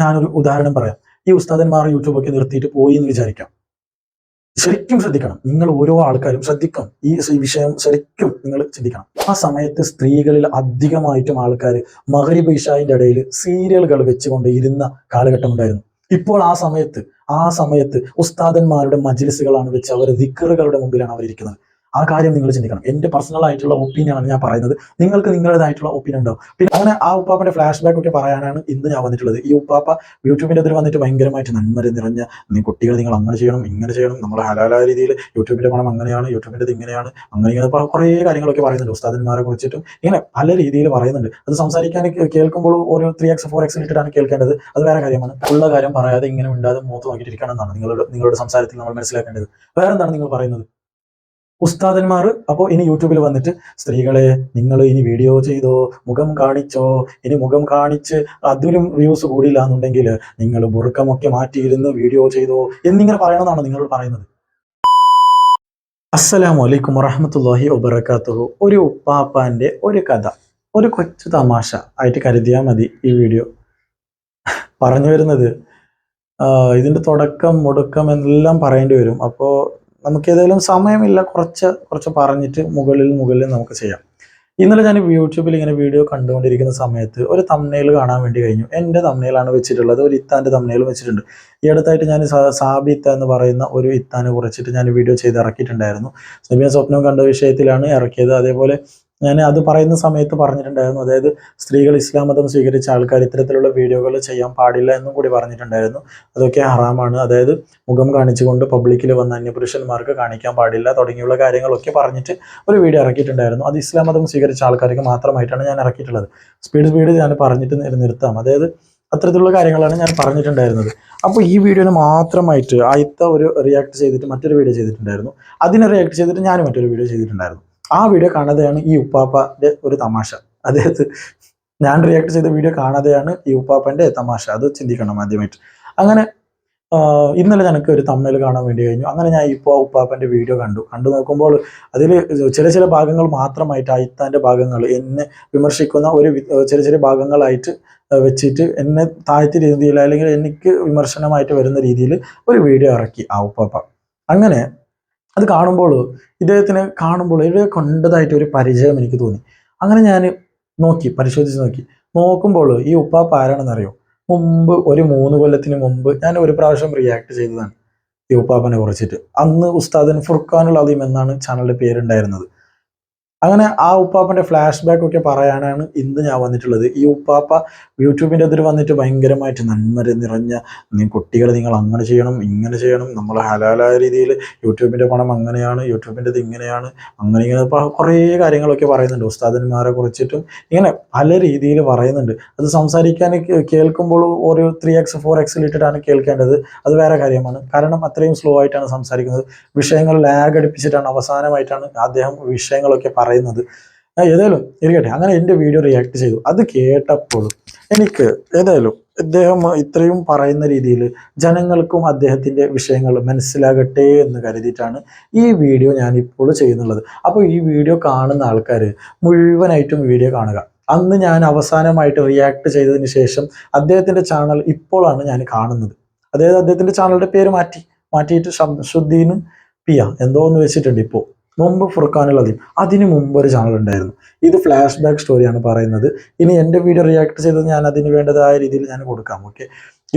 ഞാനൊരു ഉദാഹരണം പറയാം. ഈ ഉസ്താദന്മാർ യൂട്യൂബൊക്കെ നിർത്തിയിട്ട് പോയി എന്ന് വിചാരിക്കാം. ശരിക്കും ശ്രദ്ധിക്കണം. നിങ്ങൾ ഓരോ ആൾക്കാരും ശ്രദ്ധിക്കണം. ഈ വിഷയം ശരിക്കും നിങ്ങൾ ചിന്തിക്കണം. ആ സമയത്ത് സ്ത്രീകളിൽ അധികമായിട്ടും ആൾക്കാർ മഹരിബ് ഇഷായിന്റെ ഇടയിൽ സീരിയലുകൾ വെച്ചുകൊണ്ട് ഇരുന്ന കാലഘട്ടം ഉണ്ടായിരുന്നു. ഇപ്പോൾ ആ സമയത്ത് ആ സമയത്ത് ഉസ്താദന്മാരുടെ മജിലിസുകളാണ് വെച്ച് അവർ ദിക്കറുകളുടെ മുമ്പിലാണ് അവരിയ്ക്കുന്നത് ആ കാര്യം നിങ്ങൾ ചിന്തിക്കണം. എന്റെ പേഴ്സണൽ ആയിട്ടുള്ള ഒപ്പീനിയൻ ആണ് ഞാൻ പറയുന്നത്. നിങ്ങൾക്ക് നിങ്ങളുടേതായിട്ടുള്ള ഒപ്പീനിയൻ ഉണ്ടാവും പിന്നെ അങ്ങനെ ആ ഉപ്പാപ്പന്റെ ഫ്ലാഷ് ബാക്ക് ഒക്കെ പറയാനാണ് ഇന്ന് ഞാൻ വന്നിട്ടുള്ളത്. ഈ ഉപ്പാപ്പ യൂട്യൂബിന്റെ അതിൽ വന്നിട്ട് ഭയങ്കരമായിട്ട് നന്മ നിറഞ്ഞ നീ കുട്ടികൾ നിങ്ങൾ അങ്ങനെ ചെയ്യണം ഇങ്ങനെ ചെയ്യണം നമ്മൾ ഹലാലായ രീതിയിൽ യൂട്യൂബിന്റെ പണം അങ്ങനെയാണ് യൂട്യൂബിന്റെ ഇങ്ങനെയാണ് അങ്ങനെ ഇങ്ങനെ കുറേ കാര്യങ്ങളൊക്കെ പറയുന്നുണ്ട്. ഉസ്താദന്മാരെ കുറിച്ചിട്ടും ഇങ്ങനെ പല രീതിയിൽ പറയുന്നുണ്ട്. അത് സംസാരിക്കാൻ കേൾക്കുമ്പോൾ ഓരോ ത്രീ എക്സ് ഫോർ എക്സ് ഇട്ടിട്ടാണ് കേൾക്കേണ്ടത്. അത് വേറെ കാര്യമാണ്. ഉള്ള കാര്യം പറയാതെ ഇങ്ങനെ ഉണ്ടാതെ മൂത്ത് നോക്കിയിട്ടിരിക്കണം എന്നാണ് നിങ്ങളുടെ നിങ്ങളുടെ സംസാരത്തിൽ നമ്മൾ മനസ്സിലാക്കേണ്ടത്. വേറെന്താണ് നിങ്ങൾ പറയുന്നത്? ഉസ്താദന്മാർ. അപ്പോൾ ഇനി യൂട്യൂബിൽ വന്നിട്ട് സ്ത്രീകളെ നിങ്ങൾ ഇനി വീഡിയോ ചെയ്തോ മുഖം കാണിച്ചോ ഇനി മുഖം കാണിച്ച് അതിലും വ്യൂസ് കൂടിയില്ല എന്നുണ്ടെങ്കിൽ നിങ്ങൾ ബുറുക്കമൊക്കെ മാറ്റിയിരുന്ന് വീഡിയോ ചെയ്തോ എന്നിങ്ങനെ പറയണമെന്നാണ് നിങ്ങളോട് പറയുന്നത്. അസ്സലാമു അലൈക്കും വറഹമത്തല്ലാഹി വബർക്കാത്തു ഒരു ഉപ്പാപ്പാന്റെ ഒരു കഥ ഒരു കൊച്ചു തമാശ ആയിട്ട് കരുതിയാൽ മതി ഈ വീഡിയോ പറഞ്ഞു വരുന്നത് ഇതിന്റെ തുടക്കം മുടക്കം എന്നെല്ലാം പറയേണ്ടി വരും. അപ്പോൾ നമുക്ക് ഏതെങ്കിലും സമയമില്ല കുറച്ച് കുറച്ച് പറഞ്ഞിട്ട് മുകളിൽ മുകളിൽ നമുക്ക് ചെയ്യാം. ഇന്നലെ ഞാൻ യൂട്യൂബിൽ ഇങ്ങനെ വീഡിയോ കണ്ടുകൊണ്ടിരിക്കുന്ന സമയത്ത് ഒരു തമ്മനയിൽ കാണാൻ വേണ്ടി കഴിഞ്ഞു. എന്റെ തമ്മനയിലാണ് വെച്ചിട്ടുള്ളത് ഒരു ഇത്താന്റെ തമ്മനയിൽ വെച്ചിട്ടുണ്ട്. ഈ അടുത്തായിട്ട് ഞാൻ സാബിത്ത എന്ന് പറയുന്ന ഒരു ഇത്താനെ കുറിച്ചിട്ട് ഞാൻ വീഡിയോ ചെയ്ത് ഇറക്കിയിട്ടുണ്ടായിരുന്നു. സബിയ സ്വപ്നം കണ്ട വിഷയത്തിലാണ് ഇറക്കിയത്. അതേപോലെ ഞാൻ അത് പറയുന്ന സമയത്ത് പറഞ്ഞിട്ടുണ്ടായിരുന്നു. അതായത് സ്ത്രീകൾ ഇസ്ലാം മതം സ്വീകരിച്ച ആൾക്കാർ ഇത്തരത്തിലുള്ള വീഡിയോകൾ ചെയ്യാൻ പാടില്ല എന്നും കൂടി പറഞ്ഞിട്ടുണ്ടായിരുന്നു. അതൊക്കെ ഹറാമാണ്. അതായത് മുഖം കാണിച്ചുകൊണ്ട് പബ്ലിക്കിൽ വന്ന അന്യപുരുഷന്മാർക്ക് കാണിക്കാൻ പാടില്ല തുടങ്ങിയുള്ള കാര്യങ്ങളൊക്കെ പറഞ്ഞിട്ട് ഒരു വീഡിയോ ഇറക്കിയിട്ടുണ്ടായിരുന്നു. അത് ഇസ്ലാം മതം സ്വീകരിച്ച ആൾക്കാർക്ക് മാത്രമായിട്ടാണ് ഞാൻ ഇറക്കിയിട്ടുള്ളത്. സ്പീഡ് സ്പീഡ് ഞാൻ പറഞ്ഞിട്ട് നിർത്താം. അതായത് അത്തരത്തിലുള്ള കാര്യങ്ങളാണ് ഞാൻ പറഞ്ഞിട്ടുണ്ടായിരുന്നത്. അപ്പോൾ ഈ വീഡിയോന് മാത്രമായിട്ട് ആദ്യത്തെ ഒരു റിയാക്ട് ചെയ്തിട്ട് മറ്റൊരു വീഡിയോ ചെയ്തിട്ടുണ്ടായിരുന്നു. അതിനെ റിയാക്ട് ചെയ്തിട്ട് ഞാൻ മറ്റൊരു വീഡിയോ ചെയ്തിട്ടുണ്ടായിരുന്നു. ആ വീഡിയോ കാണാതെയാണ് ഈ ഉപ്പാപ്പന്റെ ഒരു തമാശ. അതായത് ഞാൻ റിയാക്ട് ചെയ്ത വീഡിയോ കാണാതെയാണ് ഈ ഉപ്പാപ്പന്റെ തമാശ. അത് ചിന്തിക്കണം ആദ്യമായിട്ട്. അങ്ങനെ ഇന്നലെ എനിക്ക് ഒരു തമ്മിൽ കാണാൻ വേണ്ടി കഴിഞ്ഞു. അങ്ങനെ ഞാൻ ഇപ്പോൾ ഉപ്പാപ്പന്റെ വീഡിയോ കണ്ടു. കണ്ടു നോക്കുമ്പോൾ അതിൽ ചില ചില ഭാഗങ്ങൾ മാത്രമായിട്ട് അയിത്താന്റെ ഭാഗങ്ങൾ എന്നെ വിമർശിക്കുന്ന ഒരു ചെറിയ ചെറിയ ഭാഗങ്ങളായിട്ട് വെച്ചിട്ട് എന്നെ താഴ്ത്തി രീതിയിൽ അല്ലെങ്കിൽ എനിക്ക് വിമർശനമായിട്ട് വരുന്ന രീതിയിൽ ഒരു വീഡിയോ ഇറക്കി ആ ഉപ്പാപ്പ. അങ്ങനെ അത് കാണുമ്പോൾ ഇദ്ദേഹത്തിനെ കാണുമ്പോൾ ഇവരെ കണ്ടതായിട്ട് ഒരു പരിചയം എനിക്ക് തോന്നി. അങ്ങനെ ഞാൻ നോക്കി പരിശോധിച്ച് നോക്കി. നോക്കുമ്പോൾ ഈ ഉപ്പാപ്പ ആരാണെന്നറിയോ? മുമ്പ് ഒരു മൂന്ന് കൊല്ലത്തിന് മുമ്പ് ഞാൻ ഒരു പ്രാവശ്യം റിയാക്ട് ചെയ്തതാണ് ഈ ഉപ്പാപ്പനെ കുറിച്ചിട്ട്. അന്ന് ഉസ്താദിൻ ഫുർഖാനുൽ അലീം എന്നാണ് ചാനലിന്റെ പേരുണ്ടായിരുന്നത്. അങ്ങനെ ആ ഉപ്പാപ്പന്റെ ഫ്ലാഷ് ബാക്ക് ഒക്കെ പറയാനാണ് ഇന്ന് ഞാൻ വന്നിട്ടുള്ളത്. ഈ ഉപ്പാപ്പ യൂട്യൂബിന്റെ അതിൽ വന്നിട്ട് ഭയങ്കരമായിട്ട് നന്മ നിറഞ്ഞ നീ കുട്ടികൾ നിങ്ങൾ അങ്ങനെ ചെയ്യണം ഇങ്ങനെ ചെയ്യണം നമ്മൾ ഹലാലായ രീതിയിൽ യൂട്യൂബിന്റെ പണം അങ്ങനെയാണ് യൂട്യൂബിന്റെ ഇത് ഇങ്ങനെയാണ് അങ്ങനെ ഇങ്ങനെ കുറേ കാര്യങ്ങളൊക്കെ പറയുന്നുണ്ട്. ഉസ്താദന്മാരെ കുറിച്ചിട്ടും ഇങ്ങനെ പല രീതിയിൽ പറയുന്നുണ്ട്. അത് സംസാരിക്കാൻ കേൾക്കുമ്പോൾ ഒരു ത്രീ എക്സ് ഫോർ എക്സിൽ ഇട്ടിട്ടാണ് കേൾക്കേണ്ടത്. അത് വേറെ കാര്യമാണ്. കാരണം അത്രയും സ്ലോ ആയിട്ടാണ് സംസാരിക്കുന്നത്. വിഷയങ്ങൾ ലാഗ് അടിപ്പിച്ചിട്ടാണ് അവസാനമായിട്ടാണ് അദ്ദേഹം വിഷയങ്ങളൊക്കെ പറയുന്നത് ആ, ഏതായാലും ഇരിക്കട്ടെ. അങ്ങനെ എന്റെ വീഡിയോ റിയാക്ട് ചെയ്തു. അത് കേട്ടപ്പോൾ എനിക്ക് ഏതായാലും അദ്ദേഹം ഇത്രയും പറയുന്ന രീതിയിൽ ജനങ്ങൾക്കും അദ്ദേഹത്തിന്റെ വിഷയങ്ങൾ മനസ്സിലാകട്ടെ എന്ന് കരുതിയിട്ടാണ് ഈ വീഡിയോ ഞാൻ ഇപ്പോൾ ചെയ്യുന്നുള്ളത്. അപ്പോൾ ഈ വീഡിയോ കാണുന്ന ആൾക്കാർ മുഴുവനായിട്ടും വീഡിയോ കാണുക. അന്ന് ഞാൻ അവസാനമായിട്ട് റിയാക്ട് ചെയ്തതിന് ശേഷം അദ്ദേഹത്തിന്റെ ചാനൽ ഇപ്പോഴാണ് ഞാൻ കാണുന്നത്. അതായത് അദ്ദേഹത്തിന്റെ ചാനലിന്റെ പേര് മാറ്റി. മാറ്റിയിട്ട് ഷംസുദ്ദീൻ പിയ എന്തോ ഒന്ന് വെച്ചിട്ടുണ്ട് ഇപ്പോൾ. മുമ്പ് ഫുർഖാനുൽ അദീം അതിന് മുമ്പ് ഒരു ചാനൽ ഉണ്ടായിരുന്നു. ഇത് ഫ്ലാഷ് ബാക്ക് സ്റ്റോറിയാണ് പറയുന്നത്. ഇനി എന്റെ വീഡിയോ റിയാക്ട് ചെയ്തത് ഞാൻ അതിന് വേണ്ടതായ രീതിയിൽ ഞാൻ കൊടുക്കാം ഓക്കെ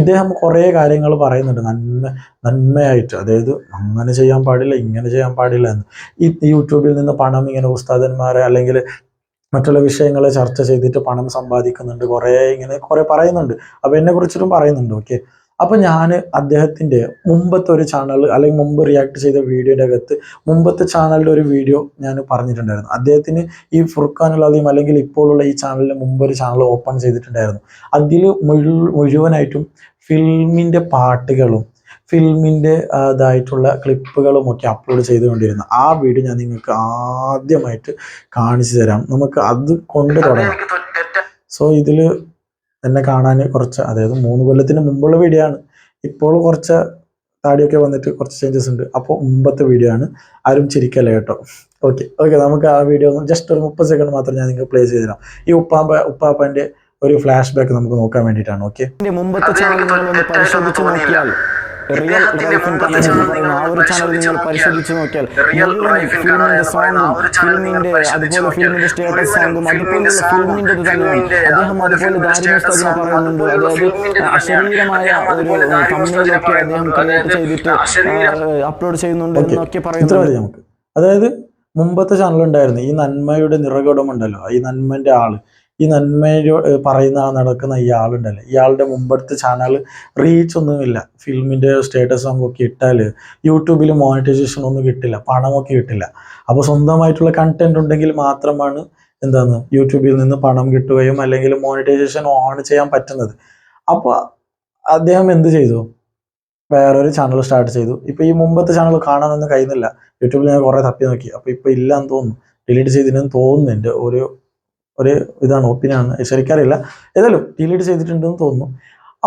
ഇദ്ദേഹം കുറേ കാര്യങ്ങൾ പറയുന്നുണ്ട്. നന്മ നന്മയായിട്ട്. അതായത് അങ്ങനെ ചെയ്യാൻ പാടില്ല ഇങ്ങനെ ചെയ്യാൻ പാടില്ല എന്ന്. ഈ യൂട്യൂബിൽ നിന്ന് പണം ഇങ്ങനെ ഉസ്താദന്മാരെ അല്ലെങ്കിൽ മറ്റുള്ള വിഷയങ്ങളെ ചർച്ച ചെയ്തിട്ട് പണം സമ്പാദിക്കുന്നുണ്ട്. കുറേ ഇങ്ങനെ കുറേ പറയുന്നുണ്ട്. അപ്പോൾ എന്നെ കുറിച്ചിട്ടും പറയുന്നുണ്ട് ഓക്കെ അപ്പോൾ ഞാൻ അദ്ദേഹത്തിന്റെ മുമ്പത്തെ ഒരു ചാനൽ അല്ലെങ്കിൽ മുമ്പ് റിയാക്ട് ചെയ്ത വീഡിയോയുടെ അകത്ത് മുമ്പത്തെ ചാനലിന്റെ ഒരു വീഡിയോ ഞാൻ പറഞ്ഞിട്ടുണ്ടായിരുന്നു. അദ്ദേഹത്തിന് ഈ ഫുർഖാൻ അലീം അല്ലെങ്കിൽ ഇപ്പോഴുള്ള ഈ ചാനലിന് മുമ്പ് ഒരു ചാനൽ ഓപ്പൺ ചെയ്തിട്ടുണ്ടായിരുന്നു. അതിൽ മുഴുവനായിട്ടും ഫിലിമിന്റെ പാട്ടുകളും ഫിലിമിന്റെ ഇതായിട്ടുള്ള ക്ലിപ്പുകളും ഒക്കെ അപ്ലോഡ് ചെയ്തുകൊണ്ടിരുന്നു ആ വീഡിയോ ഞാൻ നിങ്ങൾക്ക് ആദ്യമായിട്ട് കാണിച്ചു തരാം. നമുക്ക് അത് കൊണ്ട് തുടങ്ങാം. സോ ഇതിൽ എന്നെ കാണാൻ കുറച്ച് അതായത് മൂന്ന് കൊല്ലത്തിന് മുമ്പുള്ള വീഡിയോ ആണ്. ഇപ്പോൾ കുറച്ച് താടിയൊക്കെ വന്നിട്ട് കുറച്ച് ചേഞ്ചസ് ഉണ്ട്. അപ്പോൾ മുമ്പത്തെ വീഡിയോ ആണ്. ആരും ചിരിക്കല്ല കേട്ടോ? ഓക്കെ ഓക്കെ നമുക്ക് ആ വീഡിയോ ഒന്ന് ജസ്റ്റ് ഒരു മുപ്പത് സെക്കൻഡ് മാത്രം ഞാൻ നിങ്ങൾക്ക് പ്ലേ ചെയ്ത് തരാം ഈ ഉപ്പാപ്പ ഉപ്പാപ്പന്റെ ഒരു ഫ്ലാഷ് ബാക്ക് നമുക്ക് നോക്കാൻ വേണ്ടിയിട്ടാണ് ഓക്കെ മുമ്പത്തെ ഒന്ന് പരിശോധിച്ച് നോക്കിയാൽ റിയൽ ലൈഫ് കമന്റ് എന്ന് പറയുന്ന ആ ഒരു ചാനൽ നിങ്ങൾ പരിശോധിച്ച് നോക്കിയാൽ മുഴുവൻ ഫിലിമിന്റെ സോങ്ങും ഫിലിമിന്റെ അതുപോലെ ഫിലിമിന്റെ സ്റ്റേറ്റസ് സോങ്ങും അതുപോലുള്ള ഫിലിമിന്റെ തന്നെയാണ് അദ്ദേഹം അതുപോലെ ദാരിദ്ര്യ പുസ്തകം പറയുന്നുണ്ട് അതായത് അശരീരമായ ഒരു തമ്മിലൊക്കെ അദ്ദേഹം ക്രിയേറ്റ് ചെയ്തിട്ട് അപ്ലോഡ് ചെയ്യുന്നുണ്ട് എന്നൊക്കെ പറയുന്നുണ്ട് നമുക്ക്. അതായത് മുമ്പത്തെ ചാനൽ ഉണ്ടായിരുന്നു. ഈ നന്മയുടെ നിറകുടമുണ്ടല്ലോ ഈ നന്മന്റെ ആൾ. ഈ നന്മയോ പറയുന്ന ആ നടക്കുന്ന ഇയാളുണ്ടല്ലോ? ഇയാളുടെ മുമ്പടുത്ത ചാനൽ റീച്ച് ഒന്നുമില്ല ഫിലിമിന്റെ സ്റ്റേറ്റസ് നമുക്കൊക്കെ ഇട്ടാൽ യൂട്യൂബിൽ മോണിറ്റൈസേഷൻ ഒന്നും കിട്ടില്ല പണമൊക്കെ കിട്ടില്ല. അപ്പോൾ സ്വന്തമായിട്ടുള്ള കണ്ടന്റ് ഉണ്ടെങ്കിൽ മാത്രമാണ് എന്താണ് യൂട്യൂബിൽ നിന്ന് പണം കിട്ടുകയും അല്ലെങ്കിൽ മോണിറ്റൈസേഷൻ ഓൺ ചെയ്യാൻ പറ്റുന്നത്. അപ്പോൾ അദ്ദേഹം എന്ത് ചെയ്തു? വേറൊരു ചാനൽ സ്റ്റാർട്ട് ചെയ്തു. ഇപ്പോൾ ഈ മുമ്പത്തെ ചാനൽ കാണാനൊന്നും കഴിയുന്നില്ല. യൂട്യൂബിൽ ഞാൻ കുറേ തപ്പി നോക്കി. അപ്പോൾ ഇപ്പോൾ ഇല്ലാന്ന് തോന്നുന്നു. ഡിലീറ്റ് ചെയ്തില്ലെന്ന് തോന്നുന്നുണ്ട് ഒരു ഒരു ഇതാണ് ഒപ്പീനിയനാണ്. ശരിക്കറിയില്ല. ഏതായാലും ഡിലീറ്റ് ചെയ്തിട്ടുണ്ടെന്ന് തോന്നുന്നു.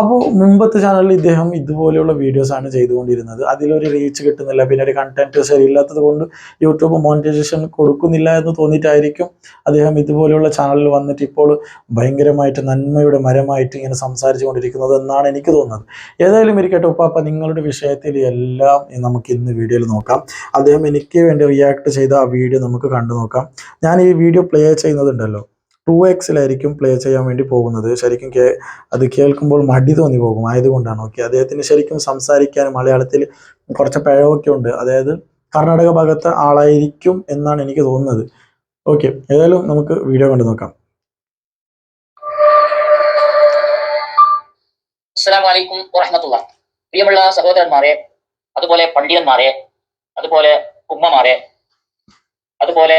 അപ്പോൾ മുമ്പത്തെ ചാനലിൽ ഇദ്ദേഹം ഇതുപോലെയുള്ള വീഡിയോസ് ആണ് ചെയ്തുകൊണ്ടിരുന്നത്. അതിലൊരു റീച്ച് കിട്ടുന്നില്ല. പിന്നെ ഒരു കണ്ടന്റ് ശരിയില്ലാത്തത് കൊണ്ട് യൂട്യൂബ് മോണിറ്റൈസേഷൻ കൊടുക്കുന്നില്ല എന്ന് തോന്നിയിട്ടായിരിക്കും അദ്ദേഹം ഇതുപോലെയുള്ള ചാനലിൽ വന്നിട്ട് ഇപ്പോൾ ഭയങ്കരമായിട്ട് നന്മയുടെ മരമായിട്ട് ഇങ്ങനെ സംസാരിച്ചു കൊണ്ടിരിക്കുന്നത് എന്നാണ് എനിക്ക് തോന്നുന്നത്. ഏതായാലും ഇരിക്കട്ടെ ഉപ്പാപ്പ നിങ്ങളുടെ വിഷയത്തിൽ എല്ലാം നമുക്ക് ഇന്ന് വീഡിയോയിൽ നോക്കാം. അദ്ദേഹം എനിക്ക് വേണ്ടി റിയാക്ട് ചെയ്ത ആ വീഡിയോ നമുക്ക് കണ്ടു നോക്കാം ഞാൻ ഈ വീഡിയോ പ്ലേ ചെയ്യുന്നതുണ്ടല്ലോ ടു എക്സിലായിരിക്കും പ്ലേ ചെയ്യാൻ വേണ്ടി പോകുന്നത്. ശരിക്കും കേ അത് കേൾക്കുമ്പോൾ മടി തോന്നി പോകും. ആയതുകൊണ്ടാണ്. ഓക്കെ അദ്ദേഹത്തിന് ശരിക്കും സംസാരിക്കാൻ മലയാളത്തിൽ കുറച്ച് പിഴവൊക്കെ ഉണ്ട്. അതായത് കർണാടക ഭാഗത്തെ ആളായിരിക്കും എന്നാണ് എനിക്ക് തോന്നുന്നത്. ഓക്കെ ഏതായാലും നമുക്ക് വീഡിയോ കണ്ടു നോക്കാം. അസ്സലാമു അലൈക്കും വറഹമത്തുള്ള പ്രിയമുള്ള സഹോദരന്മാരെ അതുപോലെ പണ്ഡിതന്മാരെ അതുപോലെ കുമ്മമാരെ അതുപോലെ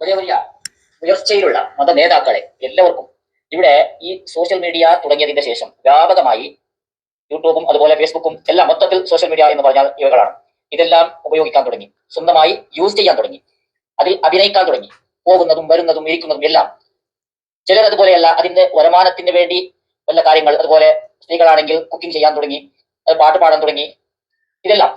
വലിയ വലിയ ഉയർച്ചയിലുള്ള മത നേതാക്കളെ എല്ലാവർക്കും ഇവിടെ ഈ സോഷ്യൽ മീഡിയ തുടങ്ങിയതിന്റെ ശേഷം വ്യാപകമായി യൂട്യൂബും അതുപോലെ ഫേസ്ബുക്കും എല്ലാം മൊത്തത്തിൽ സോഷ്യൽ മീഡിയ എന്ന് പറഞ്ഞാൽ ഇവകളാണ്. ഇതെല്ലാം ഉപയോഗിക്കാൻ തുടങ്ങി. സ്വന്തമായി യൂസ് ചെയ്യാൻ തുടങ്ങി. അതിൽ അഭിനയിക്കാൻ തുടങ്ങി. പോകുന്നതും വരുന്നതും ഇരിക്കുന്നതും എല്ലാം. ചിലർ അതുപോലെയല്ല അതിന്റെ വരുമാനത്തിന് വേണ്ടി വല്ല കാര്യങ്ങൾ അതുപോലെ സ്ത്രീകളാണെങ്കിൽ കുക്കിംഗ് ചെയ്യാൻ തുടങ്ങി പാട്ട് പാടാൻ തുടങ്ങി. ഇതെല്ലാം.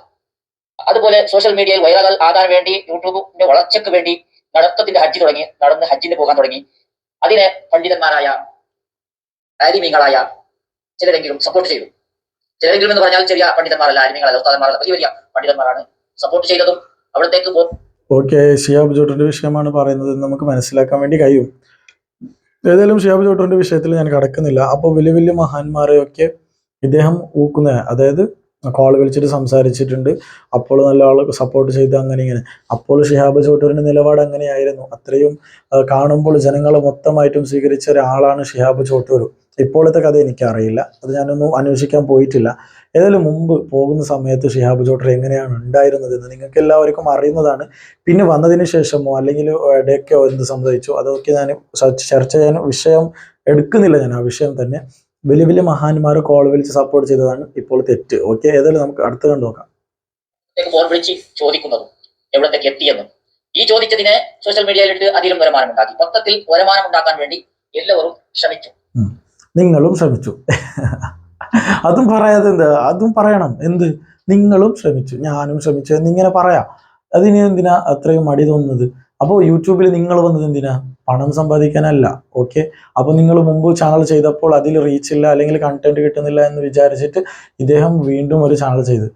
അതുപോലെ സോഷ്യൽ മീഡിയയിൽ വൈറൽ ആകാൻ വേണ്ടി യൂട്യൂബിന്റെ വളർച്ചയ്ക്ക് വേണ്ടി നടത്തത്തിന്റെ ഹജ്ജ് തുടങ്ങി നടന്ന് ഹജ്ജിന് പോകാൻ തുടങ്ങി. അതിനെ പണ്ഡിതന്മാരായ ആരിമീങ്ങളായ ചിലരെങ്കിലും സപ്പോർട്ട് ചെയ്തു. ചിലരെങ്കിലും എന്ന് പറഞ്ഞാൽ ചെറിയ പണ്ഡിതന്മാരല്ല ആരിമീങ്ങളല്ല ഉസ്താദന്മാരല്ല വലിയ വലിയ പണ്ഡിതന്മാരാണ് സപ്പോർട്ട് ചെയ്തതും അവിടത്തേക്ക് ഓക്കെ ഷിയാബ് ജോട്ടറിന്റെ വിഷയമാണ് പറയുന്നത് നമുക്ക് മനസ്സിലാക്കാൻ വേണ്ടി കഴിയും. ഏതായാലും ഷിയാബ് ജോട്ടറിന്റെ വിഷയത്തിൽ ഞാൻ കടക്കുന്നില്ല. അപ്പോൾ വലിയ വലിയ മഹാന്മാരെയൊക്കെ ഇദ്ദേഹം ഊക്കുന്ന അതായത് കോൾ വിളിച്ചിട്ട് സംസാരിച്ചിട്ടുണ്ട്. അപ്പോൾ നല്ല ആൾ സപ്പോർട്ട് ചെയ്ത് അങ്ങനെ ഇങ്ങനെ. അപ്പോൾ ഷിഹാബ് ചോട്ടൂരിന്റെ നിലപാട് അങ്ങനെയായിരുന്നു. അത്രയും കാണുമ്പോൾ ജനങ്ങൾ മൊത്തമായിട്ടും സ്വീകരിച്ച ഒരാളാണ് ഷിഹാബ് ചോട്ടൂർ ഇപ്പോഴത്തെ കഥ എനിക്കറിയില്ല. അത് ഞാനൊന്നും അന്വേഷിക്കാൻ പോയിട്ടില്ല. ഏതായാലും മുമ്പ് പോകുന്ന സമയത്ത് ഷിഹാബ് ചോട്ടർ എങ്ങനെയാണ് ഉണ്ടായിരുന്നത് എന്ന് നിങ്ങൾക്ക് എല്ലാവർക്കും അറിയുന്നതാണ്. പിന്നെ വന്നതിന് ശേഷമോ അല്ലെങ്കിൽ ഇടയ്ക്കോ എന്ത് സംഭവിച്ചോ? അതൊക്കെ ഞാൻ ചർച്ച ചെയ്യാൻ വിഷയം എടുക്കുന്നില്ല ഞാൻ ആ വിഷയം തന്നെ. വലിയ വലിയ മഹാന്മാർ കോൾ വിളിച്ച് സപ്പോർട്ട് ചെയ്തതാണ് ഇപ്പോൾ തെറ്റ്. ഓക്കെ ഏതായാലും നമുക്ക് അടുത്ത കണ്ടു നോക്കാം. ഫോൺ വിളിച്ച് ചോദിക്കുന്നതും എവിടത്തേക്ക് എത്തിയെന്നും ഈ ചോദിച്ചതിനെ സോഷ്യൽ മീഡിയയിലിട്ട് അതിലും വരുമാനം ഉണ്ടാക്കി മൊത്തത്തിൽ വരുമാനം ഉണ്ടാക്കാൻ വേണ്ടി എല്ലാവരും ശ്രമിച്ചു. നിങ്ങളും ശ്രമിച്ചു. അതും പറയാതെ എന്താ? അതും പറയണം. എന്ത്? നിങ്ങളും ശ്രമിച്ചു. ഞാനും ശ്രമിച്ചു. എന്നിങ്ങനെ പറയാം. അതിന് എന്തിനാ അത്രയും മടി തോന്നുന്നത്? അപ്പോൾ യൂട്യൂബിൽ നിങ്ങൾ വന്നത് എന്തിനാ? പണം സമ്പാദിക്കാനല്ല ഓക്കെ അപ്പോൾ നിങ്ങൾ മുമ്പ് ചാനൽ ചെയ്തപ്പോൾ അതിൽ റീച്ച് ഇല്ല അല്ലെങ്കിൽ കണ്ടന്റ് കിട്ടുന്നില്ല എന്ന് വിചാരിച്ചിട്ട് ഇദ്ദേഹം വീണ്ടും ഒരു ചാനൽ ചെയ്ത്.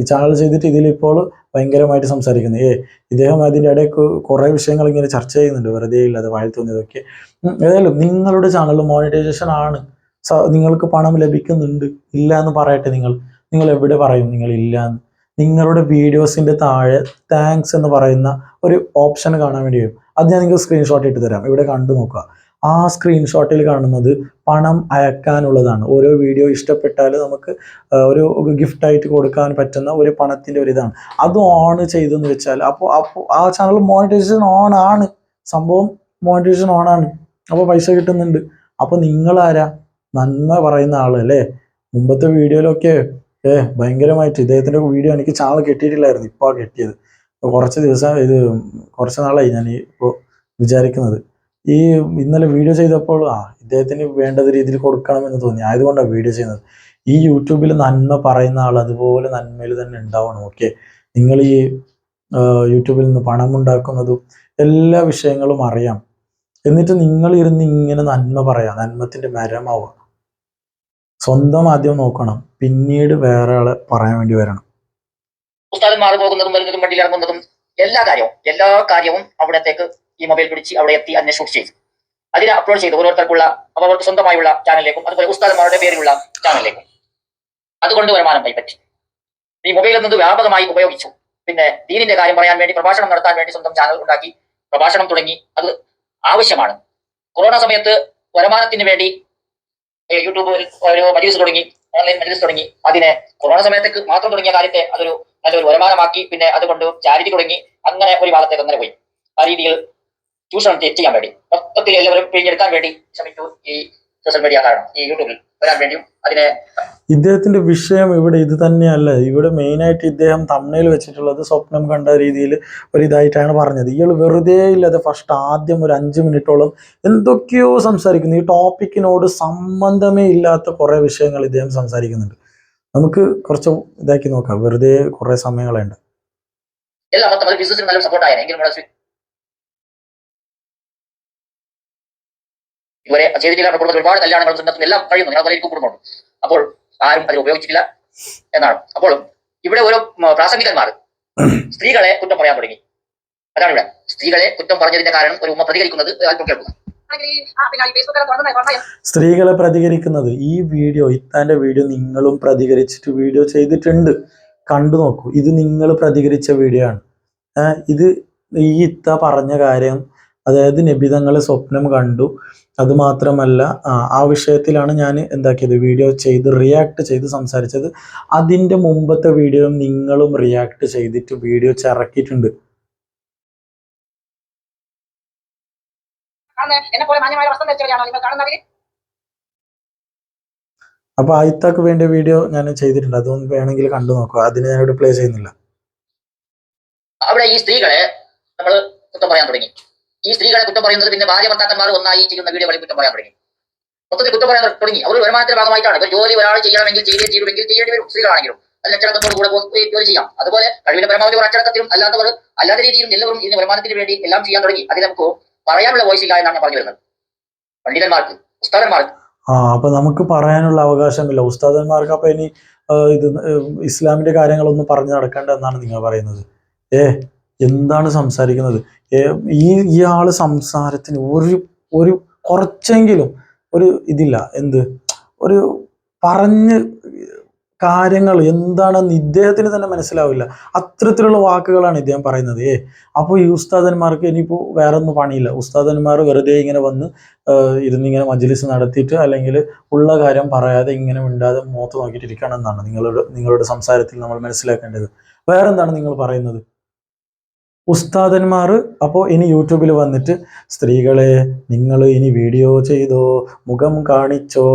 ഈ ചാനൽ ചെയ്തിട്ട് ഇതിലിപ്പോൾ ഭയങ്കരമായിട്ട് സംസാരിക്കുന്നു. ഏ ഇദ്ദേഹം അതിന്റെ ഇടയ്ക്ക് കുറേ വിഷയങ്ങൾ ഇങ്ങനെ ചർച്ച ചെയ്യുന്നുണ്ട്. വെറുതെ ഇല്ലാതെ തോന്നിയതൊക്കെ ഏതായാലും നിങ്ങളുടെ ചാനൽ മോണിറ്റൈസേഷൻ ആണ്. നിങ്ങൾക്ക് പണം ലഭിക്കുന്നുണ്ട്. ഇല്ല എന്ന് പറയട്ടെ നിങ്ങൾ. നിങ്ങൾ എവിടെ പറയും? നിങ്ങൾ ഇല്ല എന്ന്. നിങ്ങളുടെ വീഡിയോസിന്റെ താഴെ താങ്ക്സ് എന്ന് പറയുന്ന ഒരു ഓപ്ഷൻ കാണാൻ വേണ്ടി വരും. അത് ഞാൻ നിങ്ങൾക്ക് സ്ക്രീൻഷോട്ട് ഇട്ട് തരാം. ഇവിടെ കണ്ടു നോക്കുക. ആ സ്ക്രീൻഷോട്ടിൽ കാണുന്നത് പണം അയക്കാനുള്ളതാണ്. ഓരോ വീഡിയോ ഇഷ്ടപ്പെട്ടാൽ നമുക്ക് ഒരു ഗിഫ്റ്റ് ആയിട്ട് കൊടുക്കാൻ പറ്റുന്ന ഒരു പണത്തിന്റെ ഒരു ഇതാണ്. അത് ഓൺ ചെയ്തെന്ന് വെച്ചാൽ അപ്പോൾ അപ്പോൾ ആ ചാനൽ മോണിറ്റൈസേഷൻ ഓൺ ആണ്. സംഭവം മോണിറ്റൈസേഷൻ ഓൺ ആണ്. അപ്പോൾ പൈസ കിട്ടുന്നുണ്ട്. അപ്പോൾ നിങ്ങളാരാ? നന്മ പറയുന്ന ആൾ അല്ലേ? മുമ്പത്തെ വീഡിയോയിലൊക്കെ ഏ ഭയങ്കരമായിട്ട് ഇദ്ദേഹത്തിന്റെ വീഡിയോ എനിക്ക് ചാനൽ കിട്ടിയിട്ടില്ലായിരുന്നു ഇപ്പോൾ കിട്ടിയത്. കുറച്ച് ദിവസം ഇത് കുറച്ച് നാളായി ഞാൻ ഇപ്പോ വിചാരിക്കുന്നത്. ഈ ഇന്നലെ വീഡിയോ ചെയ്തപ്പോൾ ആ ഇദ്ദേഹത്തിന് വേണ്ടത് രീതിയിൽ കൊടുക്കണമെന്ന് തോന്നി. ആയതുകൊണ്ടാണ് വീഡിയോ ചെയ്യുന്നത്. ഈ യൂട്യൂബിൽ നന്മ പറയുന്ന ആൾ അതുപോലെ നന്മയിൽ തന്നെ ഉണ്ടാവണം ഓക്കെ? നിങ്ങൾ ഈ യൂട്യൂബിൽ നിന്ന് പണം ഉണ്ടാക്കുന്നതും എല്ലാ വിഷയങ്ങളും അറിയാം. എന്നിട്ട് നിങ്ങൾ ഇരുന്ന് ഇങ്ങനെ നന്മ പറയാം നന്മത്തിന്റെ മരമാവുക. സ്വന്തം ആദ്യം നോക്കണം. പിന്നീട് വേറെ ആളെ പറയാൻ വേണ്ടി വരണം. ഉസ്താദന്മാർ പോകുന്നതും വരുന്നതും വണ്ടിയിൽ ഇറങ്ങുന്നതും എല്ലാ കാര്യവും എല്ലാ കാര്യവും അവിടത്തേക്ക് ഈ മൊബൈൽ പിടിച്ച് അവിടെ എത്തി അതിനെ ഷൂട്ട് ചെയ്തു. അതിനെ അപ്ലോഡ് ചെയ്തു. ഓരോരുത്തർക്കുള്ള അവർക്ക് സ്വന്തമായുള്ള ചാനലിലേക്കും അതുപോലെ ഉസ്താദന്മാരുടെ പേരിലുള്ള ചാനലിലേക്കും അതുകൊണ്ട് വരുമാനം പറ്റി ഈ മൊബൈൽ എന്നത് വ്യാപകമായി ഉപയോഗിച്ചു. പിന്നെ ദീനിന്റെ കാര്യം പറയാൻ വേണ്ടി പ്രഭാഷണം നടത്താൻ വേണ്ടി സ്വന്തം ചാനൽ ഉണ്ടാക്കി പ്രഭാഷണം തുടങ്ങി. അത് ആവശ്യമാണ്. കൊറോണ സമയത്ത് വരുമാനത്തിന് വേണ്ടി ഏ, യൂട്യൂബിൽ ഒരു മജീസ് തുടങ്ങി ഓൺലൈൻ മജീസ് തുടങ്ങി. അതിനെ കൊറോണ സമയത്തേക്ക് മാത്രം തുടങ്ങിയ കാര്യത്തെ അതൊരു നല്ലൊരു വരുമാനമാക്കി പിന്നെ അതുകൊണ്ട് ചാരിറ്റി തുടങ്ങി. അങ്ങനെ ഒരു ഭാഗത്തേക്ക് അങ്ങനെ പോയി. ആ രീതിയിൽ ചൂഷണം ചെയ്യാൻ വേണ്ടി. മൊത്തത്തിൽ എല്ലാവരും പിഴിഞ്ഞെടുക്കാൻ വേണ്ടി ശ്രമിച്ചു ഈ സോഷ്യൽ മീഡിയ കാരണം ഈ യൂട്യൂബിൽ. വരാൻ വേണ്ടിയും അതിനെ ഇദ്ദേഹത്തിന്റെ വിഷയം ഇവിടെ ഇത് തന്നെയല്ല. ഇവിടെ മെയിനായിട്ട് ഇദ്ദേഹം തമ്മയിൽ വെച്ചിട്ടുള്ളത് സ്വപ്നം കണ്ട രീതിയിൽ ഒരു ഇതായിട്ടാണ് പറഞ്ഞത്. ഇയാൾ വെറുതെ ഇല്ലാതെ ഫസ്റ്റ് ആദ്യം ഒരു അഞ്ച് മിനിറ്റോളം എന്തൊക്കെയോ സംസാരിക്കുന്നു. ഈ ടോപ്പിക്കിനോട് സംബന്ധമേ ഇല്ലാത്ത കുറെ വിഷയങ്ങൾ ഇദ്ദേഹം സംസാരിക്കുന്നുണ്ട്. നമുക്ക് കുറച്ച് ഇതാക്കി നോക്കാം. വെറുതെ കുറെ സമയങ്ങളുണ്ട് എല്ലാം നമ്മൾ ബിസിനസ്സിന് നല്ലൊരു എങ്കിലും ഇതുവരെ ചെയ്തിട്ടില്ല കുടുംബത്തിൽ ഒരുപാട് കല്യാണങ്ങളും സുന്നത്തും എല്ലാം കഴിയുന്നു. ഞാൻ പലർക്കും കുടുംബമുണ്ട് അപ്പോൾ ആരും അതിൽ ഉപയോഗിച്ചിട്ടില്ല എന്നാണ്. അപ്പോൾ ഇവിടെ ഓരോ പ്രാസംഗികന്മാർ സ്ത്രീകളെ കുറ്റം പറയാൻ തുടങ്ങി. അതാണ് ഇവിടെ. സ്ത്രീകളെ കുറ്റം പറഞ്ഞതിന്റെ കാരണം ഒരു ഉമ്മ പ്രതികരിക്കുന്നത് കേൾക്കുക സ്ത്രീകളെ പ്രതികരിക്കുന്നത്. ഈ വീഡിയോ ഇത്താന്റെ വീഡിയോ നിങ്ങളും പ്രതികരിച്ചിട്ട് വീഡിയോ ചെയ്തിട്ടുണ്ട്. കണ്ടു നോക്കൂ. ഇത് നിങ്ങൾ പ്രതികരിച്ച വീഡിയോ ആണ്. ഇത് ഈ ഇത്ത പറഞ്ഞ കാര്യം അതായത് നബിതങ്ങളെ സ്വപ്നം കണ്ടു. അതുമാത്രമല്ല ആ, ആ വിഷയത്തിലാണ് ഞാൻ എന്താക്കിയത് വീഡിയോ ചെയ്ത് റിയാക്ട് ചെയ്ത് സംസാരിച്ചത്. അതിന്റെ മുമ്പത്തെ വീഡിയോ നിങ്ങളും റിയാക്ട് ചെയ്തിട്ട് വീഡിയോ ചിറക്കിയിട്ടുണ്ട്. അപ്പൊ ആയിത്താക്ക് വേണ്ട വീഡിയോ ഞാൻ ചെയ്തിട്ടുണ്ട്. അതൊന്നും വേണമെങ്കിൽ കണ്ടു നോക്കുക അതിന് ഞാനിവിടെ പ്ലേ ചെയ്യുന്നില്ല. അവിടെ ഈ സ്ത്രീകളെ നമ്മൾ കുറ്റം പറയാൻ തുടങ്ങി. ഈ സ്ത്രീകളെ കുറ്റം പറയുന്നത് പിന്നെ ഭാര്യ ഭർത്താക്കന്മാർ ഒന്നായി ചെയ്യുന്ന വീഡിയോ വീഡിയോകളിൽ കുറ്റം പറയാൻ തുടങ്ങി. മൊത്തത്തിൽ കുറ്റം പറയാൻ തുടങ്ങി. അവർ വരുമാനത്തിന്റെ ഭാഗമായിട്ടാണ്. ഇപ്പൊ ജോലി ഒരാൾ ചെയ്യണമെങ്കിൽ ചെയ്തേ തീരുമെങ്കിൽ ചെയ്യേണ്ടി വരും. സ്ത്രീകളാണെങ്കിലും. അച്ചടക്കത്തോട് കൂടെ പോയി ജോലി ചെയ്യാം. അതുപോലെ കഴിവിന്റെ പരമാവധി ഒരു അച്ചടക്കത്തിലും അല്ലാത്തവർ അല്ലാത്ത രീതിയിലും എല്ലാവരും ഇതിന് വരുമാനത്തിന് വേണ്ടി എല്ലാം ചെയ്യാൻ തുടങ്ങി. അതിൽ നമുക്ക് പറയാനുള്ള വോയിസ് ഇല്ല എന്നാണ് പറഞ്ഞു വരുന്നത്. പണ്ഡിതന്മാർക്ക് ഉസ്താദന്മാർക്ക്. ആ അപ്പൊ നമുക്ക് പറയാനുള്ള അവകാശമില്ല. ഉസ്താദന്മാർക്ക് അപ്പൊ ഇനി ഇത് ഇസ്ലാമിന്റെ കാര്യങ്ങളൊന്നും പറഞ്ഞു നടക്കേണ്ട എന്നാണ് നിങ്ങൾ പറയുന്നത്. ഏ? എന്താണ് സംസാരിക്കുന്നത്? ഈ ഇയാൾ സംസാരത്തിന് ഒരു ഒരു കുറച്ചെങ്കിലും ഒരു ഇതില്ല. എന്ത്? ഒരു പറഞ്ഞ് കാര്യങ്ങൾ എന്താണെന്ന് ഇദ്ദേഹത്തിന് തന്നെ മനസ്സിലാവില്ല. അത്തരത്തിലുള്ള വാക്കുകളാണ് ഇദ്ദേഹം പറയുന്നത്. ഏ അപ്പോൾ ഈ ഉസ്താദന്മാർക്ക് ഇനിയിപ്പോൾ വേറെ ഒന്നും പണിയില്ല. ഉസ്താദന്മാർ വെറുതെ ഇങ്ങനെ വന്ന് ഇരുന്നിങ്ങനെ മജ്ലിസ് നടത്തിയിട്ട് അല്ലെങ്കിൽ ഉള്ള കാര്യം പറയാതെ ഇങ്ങനെ മിണ്ടാതെ മുഖത്ത് നോക്കിയിട്ടിരിക്കണം എന്നാണ് നിങ്ങളുടെ നിങ്ങളുടെ സംസാരത്തിൽ നമ്മൾ മനസ്സിലാക്കേണ്ടത്. വേറെന്താണ് നിങ്ങൾ പറയുന്നത്? ഉസ്താദന്മാർ അപ്പോൾ ഇനി യൂട്യൂബിൽ വന്നിട്ട് സ്ത്രീകളെ നിങ്ങൾ ഇനി വീഡിയോ ചെയ്തോ മുഖം കാണിച്ചോ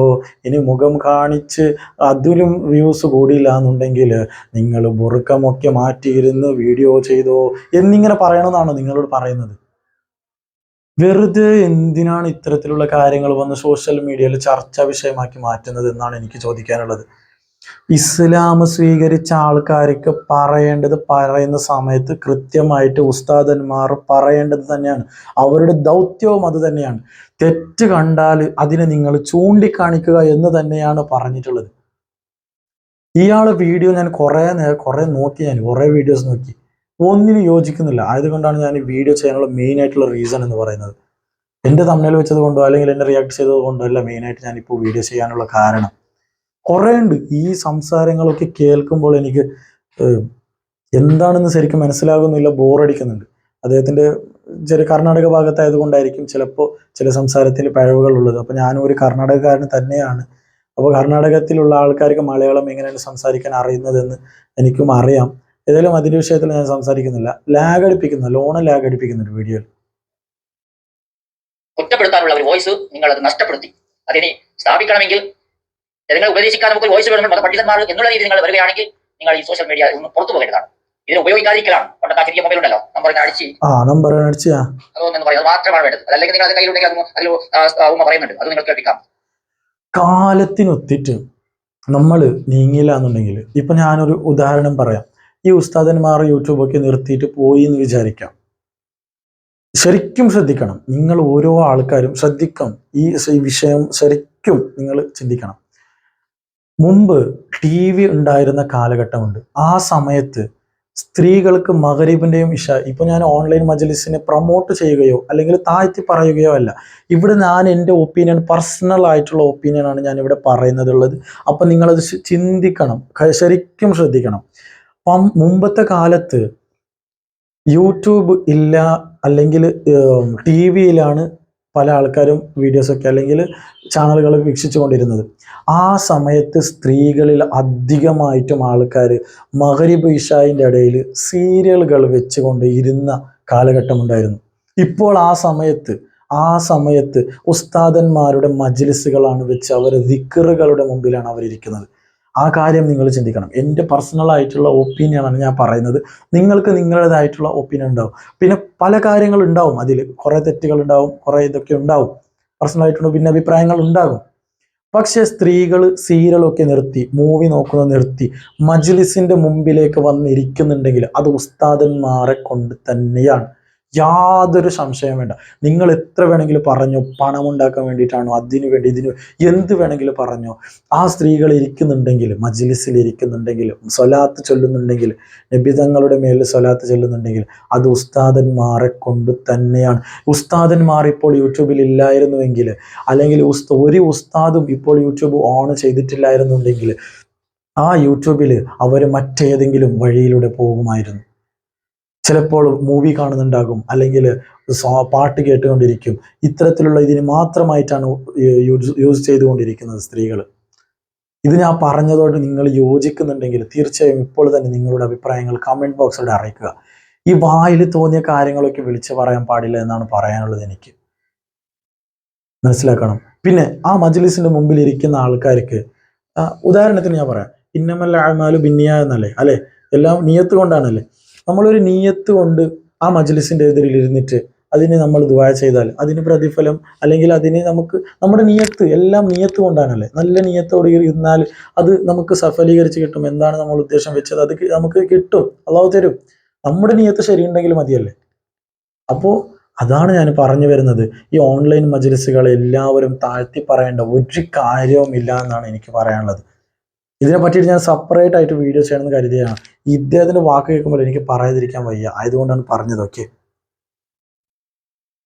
ഇനി മുഖം കാണിച്ച് അതിലും വ്യൂസ് കൂടിയില്ല എന്നുണ്ടെങ്കിൽ നിങ്ങൾ ബുറുക്കമൊക്കെ മാറ്റിയിരുന്ന് വീഡിയോ ചെയ്തോ എന്നിങ്ങനെ പറയണമെന്നാണ് നിങ്ങളോട് പറയുന്നത്? വെറുതെ എന്തിനാണ് ഇത്തരത്തിലുള്ള കാര്യങ്ങൾ വന്ന് സോഷ്യൽ മീഡിയയിൽ ചർച്ചാ വിഷയമാക്കി മാറ്റുന്നത് എന്നാണ് എനിക്ക് ചോദിക്കാനുള്ളത്. ഇസ്ലാം സ്വീകരിച്ച ആൾക്കാർക്ക് പറയേണ്ടത് പറയുന്ന സമയത്ത് കൃത്യമായിട്ട് ഉസ്താദന്മാർ പറയേണ്ടത് തന്നെയാണ്. അവരുടെ ദൗത്യവും അത് തന്നെയാണ്. തെറ്റ് കണ്ടാൽ അതിനെ നിങ്ങൾ ചൂണ്ടിക്കാണിക്കുക എന്ന് തന്നെയാണ് പറഞ്ഞിട്ടുള്ളത്. ഇയാളെ വീഡിയോ ഞാൻ കുറേ നേരം കുറേ നോക്കി ഞാൻ കുറേ വീഡിയോസ് നോക്കി. ഒന്നിനും യോജിക്കുന്നില്ല. ആയതുകൊണ്ടാണ് ഞാൻ ഈ വീഡിയോ ചെയ്യാനുള്ള മെയിൻ ആയിട്ടുള്ള റീസൺ എന്ന് പറയുന്നത്. എന്റെ തമ്മിൽ വെച്ചത് കൊണ്ടോ അല്ലെങ്കിൽ എന്നെ റിയാക്ട് ചെയ്തത് കൊണ്ടോ അല്ല മെയിനായിട്ട് ഞാനിപ്പോൾ വീഡിയോ ചെയ്യാനുള്ള കാരണം. കുറേ ഉണ്ട് ഈ സംസാരങ്ങളൊക്കെ കേൾക്കുമ്പോൾ എനിക്ക് എന്താണെന്ന് ശരിക്കും മനസ്സിലാകുന്നില്ല ബോറടിക്കുന്നുണ്ട്. അദ്ദേഹത്തിന്റെ ചെറിയ കർണാടക ഭാഗത്തായത് കൊണ്ടായിരിക്കും ചിലപ്പോൾ ചില സംസാരത്തിൽ പഴവുകൾ ഉള്ളത്. അപ്പോൾ ഞാനും ഒരു കർണാടകക്കാരൻ തന്നെയാണ്. അപ്പോൾ കർണാടകത്തിലുള്ള ആൾക്കാർക്ക് മലയാളം എങ്ങനെയാണ് സംസാരിക്കാൻ അറിയുന്നതെന്ന് എനിക്കും അറിയാം. ഏതായാലും അതിന്റെ വിഷയത്തിൽ ഞാൻ സംസാരിക്കുന്നില്ല. ലാഗ് അടിപ്പിക്കുന്ന. ലോണ് ലാഗ് അടിപ്പിക്കുന്നുണ്ട് വീഡിയോയിൽ കുറ്റപ്പെടുത്താനുള്ള ഒരു വോയിസ് നിങ്ങൾ അത് നഷ്ടപ്പെടുത്തി. അതിനെ സ്ഥാപിക്കണമെങ്കിൽ ജനങ്ങളെ ഉപദേശിക്കാൻ നമുക്ക് വോയിസ് വേണം പണ്ഡിതന്മാർ എന്നുള്ള രീതിയിൽ നിങ്ങൾ വരികയാണെങ്കിൽ നിങ്ങൾ ഈ സോഷ്യൽ മീഡിയ ഒന്ന് പുറത്തു പോകേണ്ടതാണ് ഇതിനെ ഉപയോഗിക്കാതിരിക്കലാണ്. പണ്ടത്തെ ചെറിയ മൊബൈൽ ഉണ്ടല്ലോ. നമ്പർ അടിച്ച് നമ്പർ അടിച്ച് അതൊന്നും പറയുന്നത് മാത്രമാണ് വേണ്ടത്. അതല്ലെങ്കിൽ നിങ്ങൾ അത് കയ്യിലുണ്ടെങ്കിൽ അത് അതിൽ ഉമ്മ പറയുന്നുണ്ട്. അത് നിങ്ങൾ കേൾപ്പിക്കാം. കാലത്തിനൊത്തിട്ട് നമ്മൾ നീങ്ങില്ല എന്നുണ്ടെങ്കിൽ ഇപ്പം ഞാനൊരു ഉദാഹരണം പറയാം. ഈ ഉസ്താദന്മാർ യൂട്യൂബൊക്കെ നിർത്തിയിട്ട് പോയി എന്ന് വിചാരിക്കാം. ശരിക്കും ശ്രദ്ധിക്കണം. നിങ്ങൾ ഓരോ ആൾക്കാരും ശ്രദ്ധിക്കണം. ഈ വിഷയം ശരിക്കും നിങ്ങൾ ചിന്തിക്കണം. മുമ്പ് ടി വി ഉണ്ടായിരുന്ന കാലഘട്ടമുണ്ട്. ആ സമയത്ത് സ്ത്രീകൾക്ക് മകരീബിന്റെയും ഇഷ ഇപ്പൊ ഞാൻ ഓൺലൈൻ മജലിസിനെ പ്രൊമോട്ട് ചെയ്യുകയോ അല്ലെങ്കിൽ താഴ്ത്തി പറയുകയോ അല്ല. ഇവിടെ ഞാൻ എന്റെ ഒപ്പീനിയൻ പേഴ്സണൽ ആയിട്ടുള്ള ഒപ്പീനിയനാണ് ഞാൻ ഇവിടെ പറയുന്നതുള്ളത്. അപ്പം നിങ്ങളത് ചിന്തിക്കണം. ശരിക്കും ശ്രദ്ധിക്കണം. അപ്പം മുമ്പത്തെ കാലത്ത് യൂട്യൂബ് ഇല്ല അല്ലെങ്കിൽ ടി വിയിലാണ് പല ആൾക്കാരും വീഡിയോസൊക്കെ അല്ലെങ്കിൽ ചാനലുകൾ വീക്ഷിച്ചുകൊണ്ടിരുന്നത്. ആ സമയത്ത് സ്ത്രീകളിൽ അധികമായിട്ടും ആൾക്കാർ മകരിബ് ഇഷായിന്റെ ഇടയിൽ സീരിയലുകൾ വെച്ചുകൊണ്ട് ഇരുന്ന കാലഘട്ടമുണ്ടായിരുന്നു. ഇപ്പോൾ ആ സമയത്ത് ആ സമയത്ത് ഉസ്താദന്മാരുടെ മജ്ലിസുകളാണ് വെച്ച് അവർ ദിക്കറുകളുടെ മുമ്പിലാണ് അവരിയ്ക്കുന്നത് ആ കാര്യം നിങ്ങൾ ചിന്തിക്കണം. എന്റെ പേഴ്സണൽ ആയിട്ടുള്ള ഒപ്പീനിയനാണ് ഞാൻ പറയുന്നത്. നിങ്ങൾക്ക് നിങ്ങളുടേതായിട്ടുള്ള ഒപ്പീനിയൻ ഉണ്ടാവും. പിന്നെ പല കാര്യങ്ങൾ ഉണ്ടാവും. അതിൽ കുറേ തെറ്റുകൾ ഉണ്ടാവും കുറേ ഇതൊക്കെ ഉണ്ടാവും. പേഴ്സണൽ ആയിട്ടുള്ള ഭിന്നഭിപ്രായങ്ങൾ ഉണ്ടാകും. പക്ഷേ സ്ത്രീകൾ സീരിയലൊക്കെ നിർത്തി മൂവി നോക്കുന്നത് നിർത്തി മജ്ലിസിന്റെ മുമ്പിലേക്ക് വന്നിരിക്കുന്നുണ്ടെങ്കിൽ അത് ഉസ്താദന്മാരെ കൊണ്ട് തന്നെയാണ്. യാതൊരു സംശയം വേണ്ട. നിങ്ങൾ എത്ര വേണമെങ്കിലും പറഞ്ഞു പണം ഉണ്ടാക്കാൻ വേണ്ടിയിട്ടാണോ അതിനു വേണ്ടി ഇതിന് എന്ത് വേണമെങ്കിലും പറഞ്ഞോ. ആ സ്ത്രീകൾ ഇരിക്കുന്നുണ്ടെങ്കിൽ മജ്ലിസിൽ ഇരിക്കുന്നുണ്ടെങ്കിൽ സ്വലാത്ത് ചൊല്ലുന്നുണ്ടെങ്കിൽ നബിതങ്ങളുടെ മേൽ സ്വലാത്ത് ചൊല്ലുന്നുണ്ടെങ്കിൽ അത് ഉസ്താദന്മാരെ കൊണ്ട് തന്നെയാണ്. ഉസ്താദന്മാർ ഇപ്പോൾ യൂട്യൂബിൽ ഇല്ലായിരുന്നുവെങ്കിൽ അല്ലെങ്കിൽ ഒരു ഉസ്താദും ഇപ്പോൾ യൂട്യൂബ് ഓൺ ചെയ്തിട്ടില്ലായിരുന്നുണ്ടെങ്കിൽ ആ യൂട്യൂബിൽ അവർ മറ്റേതെങ്കിലും വഴിയിലൂടെ പോകുമായിരുന്നു. ചിലപ്പോൾ മൂവി കാണുന്നുണ്ടാകും. അല്ലെങ്കിൽ പാട്ട് കേട്ടുകൊണ്ടിരിക്കും. ഇത്തരത്തിലുള്ള ഇതിന് മാത്രമായിട്ടാണ് യൂസ് ചെയ്തുകൊണ്ടിരിക്കുന്നത് സ്ത്രീകൾ ഇത് ഞാൻ പറഞ്ഞതോട് നിങ്ങൾ യോജിക്കുന്നുണ്ടെങ്കിൽ തീർച്ചയായും ഇപ്പോൾ തന്നെ നിങ്ങളുടെ അഭിപ്രായങ്ങൾ കമന്റ് ബോക്സിലൂടെ അറിയിക്കുക. ഈ വായിൽ തോന്നിയ കാര്യങ്ങളൊക്കെ വിളിച്ചു പറയാൻ പാടില്ല എന്നാണ് പറയാനുള്ളത് എനിക്ക്. മനസ്സിലാക്കണം. പിന്നെ ആ മജ്ലിസിന്റെ മുമ്പിൽ ഇരിക്കുന്ന ആൾക്കാർക്ക് ഉദാഹരണത്തിന് ഞാൻ പറയാം. ഇന്നമല്ല അമാലു ബിന്നിയ എന്നല്ലേ? അല്ലെ? എല്ലാം നിയത്ത് കൊണ്ടാണല്ലേ? നമ്മളൊരു നീയത്ത് കൊണ്ട് ആ മജ്ലിസിന്റെ എതിരിൽ ഇരുന്നിട്ട് അതിന് നമ്മൾ ദുവാ ചെയ്താൽ അതിന് പ്രതിഫലം അല്ലെങ്കിൽ അതിന് നമുക്ക് നമ്മുടെ നീയത്ത് എല്ലാം നീയത്ത് കൊണ്ടാണല്ലേ? നല്ല നീയത്തോട് ഇരുന്നാൽ അത് നമുക്ക് സഫലീകരിച്ച് കിട്ടും. എന്താണ് നമ്മൾ ഉദ്ദേശം വെച്ചത്? അത് നമുക്ക് കിട്ടും. അള്ളാഹു തരും. നമ്മുടെ നീയത്ത് ശരിയുണ്ടെങ്കിൽ മതിയല്ലേ? അപ്പോൾ അതാണ് ഞാൻ പറഞ്ഞു വരുന്നത്. ഈ ഓൺലൈൻ മജ്ലിസുകൾ എല്ലാവരും താഴ്ത്തി പറയേണ്ട ഒരു കാര്യവും ഇല്ല എന്നാണ് എനിക്ക് പറയാനുള്ളത്. ഇതിനെ പറ്റിയിട്ട് ഞാൻ സെപ്പറേറ്റ് ആയിട്ട് വീഡിയോ ചെയ്യണമെന്ന് കരുതിയാണ്. ഇദ്ദേഹത്തിന്റെ വാക്ക് കേൾക്കുമ്പോൾ എനിക്ക് പറയാതിരിക്കാൻ വയ്യ. ആയതുകൊണ്ടാണ് പറഞ്ഞത് ഓക്കെ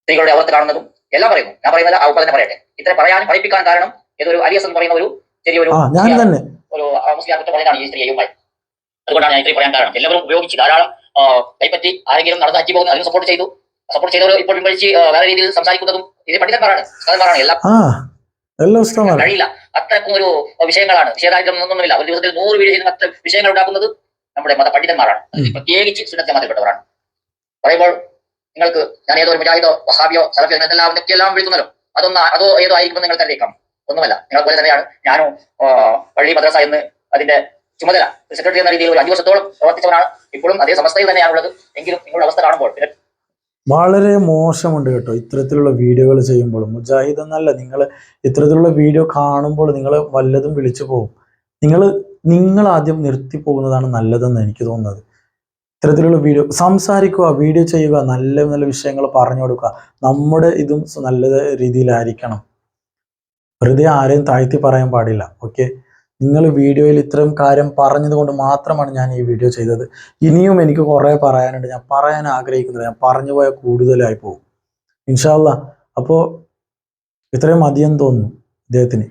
സ്ത്രീകളുടെ അവസ്ഥ കാണുന്നതും എല്ലാം പറയുന്നു. ഞാൻ പറയുന്നത് ആ തന്നെ പറയട്ടെ. ഇത്ര പറയാനും പഠിപ്പിക്കാൻ കാരണം ഇതൊരു അലിയസ് എന്ന് പറയുന്ന ഒരു ചെറിയൊരു ഞാൻ തന്നെ. ഒരു മുസ്ലിം അകത്ത് പറയുന്നതാണ് ഈ സ്ത്രീയുമായി അതുകൊണ്ടാണ് ഞാൻ ഇത്രയും പറയാൻ കാരണം. എല്ലാവരും ഉപയോഗിച്ച് ധാരാളം കൈപ്പറ്റി ആരെങ്കിലും നടന്നാക്കി പോകുന്ന അതിന് സപ്പോർട്ട് ചെയ്തു. സപ്പോർട്ട് ചെയ്തവർ ഇപ്പോൾ പിൻവലിച്ച് വേറെ രീതിയിൽ സംസാരിക്കുന്നതും ഇത് പണ്ഡിതന്മാരാണ് പറയാണ് എല്ലാം എല്ലാ ഇഷ്ടമാണ്. കഴിയില്ല. അത്രക്കും ഒരു വിഷയങ്ങളാണ്. വിഷയദാരിദ്ര്യം ഒന്നുമില്ല ഒരു ദിവസത്തിൽ നൂറ് വീഡിയോ ചെയ്യുന്ന അത്ര വിഷയങ്ങൾ ഉണ്ടാക്കുന്നത് നമ്മുടെ മതപണ്ഡിതന്മാരാണ്. പ്രത്യേകിച്ച് ഉം. മതപ്പെട്ടവരാണ് പറയുമ്പോൾ നിങ്ങൾക്ക് ഞാൻ ഏതോ ഒരു മുജാഹിദോ വഹാബിയോ സലഫിയോ എന്നെല്ലാം എല്ലാം വിളിക്കുന്നല്ലോ അതൊന്ന് അതോ ഏതോ ആയിരിക്കുമെന്ന് നിങ്ങൾക്ക് അറിയിക്കാം ഒന്നുമല്ല. നിങ്ങൾ പോലെ തന്നെയാണ് ഞാനും പള്ളി മദ്രസ എന്ന് അതിന്റെ ചുമതല. സെക്രട്ടറി എന്ന രീതിയിൽ ഒരു അഞ്ചു വർഷത്തോളം പ്രവർത്തിച്ചവനാണ്. ഇപ്പോഴും അതേ സമസ്തയിൽ തന്നെയാണുള്ളത്. എങ്കിലും നിങ്ങളുടെ അവസ്ഥ കാണുമ്പോൾ വളരെ മോശമുണ്ട് കേട്ടോ. ഇത്തരത്തിലുള്ള വീഡിയോകൾ ചെയ്യുമ്പോൾ മുജാഹിദ് എന്നല്ല നിങ്ങൾ ഇത്തരത്തിലുള്ള വീഡിയോ കാണുമ്പോൾ നിങ്ങൾ വല്ലതും വിളിച്ചു പോകും. നിങ്ങൾ നിങ്ങൾ ആദ്യം നിർത്തി പോകുന്നതാണ് നല്ലതെന്ന് എനിക്ക് തോന്നുന്നത്. ഇത്തരത്തിലുള്ള വീഡിയോ സംസാരിക്കുക വീഡിയോ ചെയ്യുക നല്ല നല്ല വിഷയങ്ങൾ പറഞ്ഞു കൊടുക്കുക. നമ്മുടെ ഇതും നല്ല രീതിയിലായിരിക്കണം. വെറുതെ ആരെയും താഴ്ത്തി പറയാൻ പാടില്ല. ഓക്കെ? നിങ്ങൾ വീഡിയോയിൽ ഇത്രയും കാര്യം പറഞ്ഞത് കൊണ്ട് മാത്രമാണ് ഞാൻ ഈ വീഡിയോ ചെയ്തത്. ഇനിയും എനിക്ക് കുറേ പറയാനുണ്ട്. ഞാൻ പറയാൻ ആഗ്രഹിക്കുന്നില്ല. ഞാൻ പറഞ്ഞു പോയാൽ കൂടുതലായി പോകും. ഇൻഷാല്ല അപ്പോൾ ഇത്രയും മതിയെന്ന് തോന്നുന്നു അദ്ദേഹത്തിന്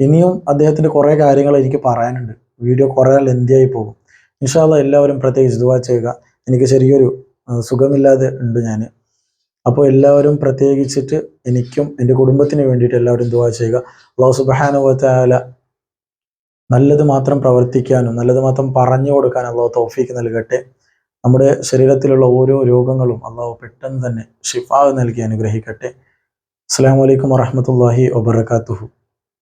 ഇനിയും അദ്ദേഹത്തിന്റെ കുറേ കാര്യങ്ങൾ എനിക്ക് പറയാനുണ്ട്. വീഡിയോ കുറേ ലെന്തിയായി പോകും. ഇൻഷാല്ല എല്ലാവരും പ്രത്യേകിച്ച് ദുവാ ചെയ്യുക. എനിക്ക് ചെറിയൊരു സുഖമില്ലാതെ ഉണ്ട് ഞാൻ അപ്പോൾ എല്ലാവരും പ്രത്യേകിച്ചിട്ട് എനിക്കും എന്റെ കുടുംബത്തിന് വേണ്ടിയിട്ട് എല്ലാവരും ദുവാ ചെയ്യുക. അള്ളാഹു സുബാനുവല നല്ലത് മാത്രം പ്രവർത്തിക്കാനും നല്ലത് മാത്രം പറഞ്ഞു കൊടുക്കാനും അള്ളാഹു തോഫീക്ക് നൽകട്ടെ. നമ്മുടെ ശരീരത്തിലുള്ള ഓരോ രോഗങ്ങളും അള്ളാഹു പെട്ടെന്ന് തന്നെ ഷിഫാവ് നൽകി അനുഗ്രഹിക്കട്ടെ. അസ്സാം വലൈക്കും വറഹമത്തല്ലാഹി വബർക്കാത്തുഹു